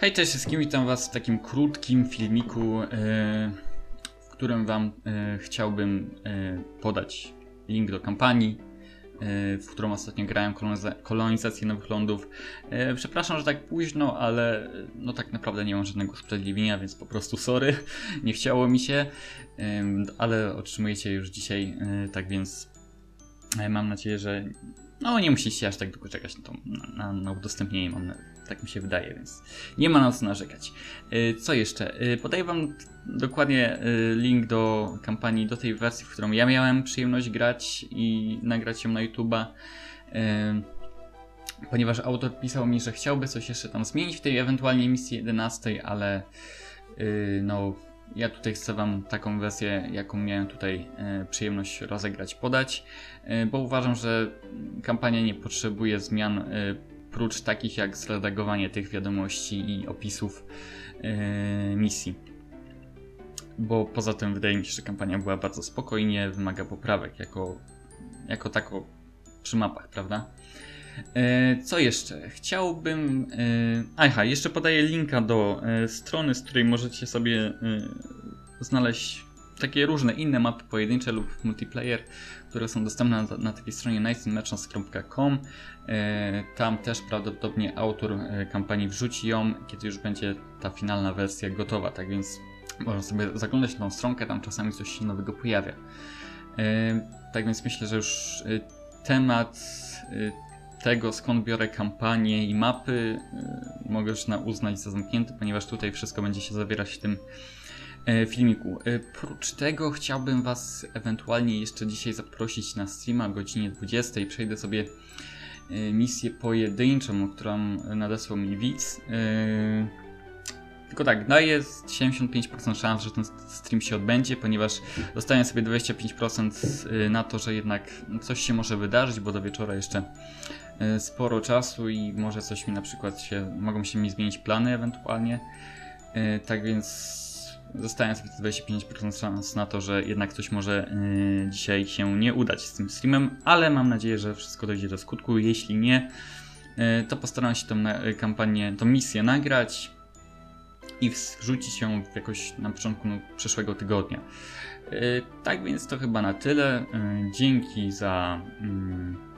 Hej, cześć wszystkim, witam was w takim krótkim filmiku, e, w którym wam e, chciałbym e, podać link do kampanii, w którą ostatnio grałem, koloniza- kolonizację nowych lądów. Przepraszam, że tak późno, ale no tak naprawdę nie mam żadnego usprawiedliwienia, więc po prostu sorry, nie chciało mi się, ale otrzymujecie już dzisiaj, tak więc mam nadzieję, że no nie musicie aż tak długo czekać na, to, na, na, udostępnienie, mam tak mi się wydaje, więc nie ma na co narzekać. Y, Co jeszcze? Y, Podaję Wam dokładnie y, link do kampanii, do tej wersji, w którą ja miałem przyjemność grać i nagrać ją na YouTube'a. Ponieważ autor pisał mi, że chciałby coś jeszcze tam zmienić w tej ewentualnie misji 11, ale no ja tutaj chcę Wam taką wersję, jaką miałem tutaj y, przyjemność rozegrać, podać, y, bo uważam, że kampania nie potrzebuje zmian y, prócz takich jak zredagowanie tych wiadomości i opisów misji. Bo poza tym wydaje mi się, że kampania była bardzo spokojnie, wymaga poprawek jako, jako tako przy mapach, prawda? Yy, co jeszcze? Chciałbym. Yy, aha, jeszcze podaję linka do yy, strony, z której możecie sobie znaleźć takie różne inne mapy pojedyncze lub multiplayer, które są dostępne na, na takiej stronie nicemerchants.com. E, Tam też prawdopodobnie autor e, kampanii wrzuci ją, kiedy już będzie ta finalna wersja gotowa, tak więc można sobie zaglądać na tą stronkę, tam czasami coś się nowego pojawia. E, Tak więc myślę, że już e, temat e, tego, skąd biorę kampanię i mapy, e, mogę już na uznać za zamknięty, ponieważ tutaj wszystko będzie się zawierać w tym e, filmiku. E, Prócz tego chciałbym Was ewentualnie jeszcze dzisiaj zaprosić na streama o godzinie 20. Przejdę sobie e, misję pojedynczą, którą nadesłał mi widz. Tylko tak, daję 75% szans, że ten stream się odbędzie, ponieważ dostaję sobie 25% na to, że jednak coś się może wydarzyć, bo do wieczora jeszcze e, sporo czasu i może coś mi na przykład się, mogą się mi zmienić plany ewentualnie. E, Tak więc zostałem sobie te 25% szans na to, że jednak coś może dzisiaj się nie udać z tym streamem, ale mam nadzieję, że wszystko dojdzie do skutku. Jeśli nie, to postaram się tą y, kampanię, tą misję nagrać i wrzucić ją jakoś na początku no, przyszłego tygodnia. Yy, tak więc to chyba na tyle. Yy, dzięki za yy,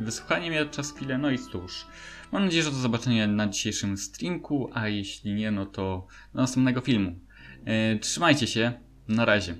wysłuchanie mnie przez chwilę. No i cóż, mam nadzieję, że do zobaczenia na dzisiejszym streamku, a jeśli nie, no to do następnego filmu. E, Trzymajcie się, na razie.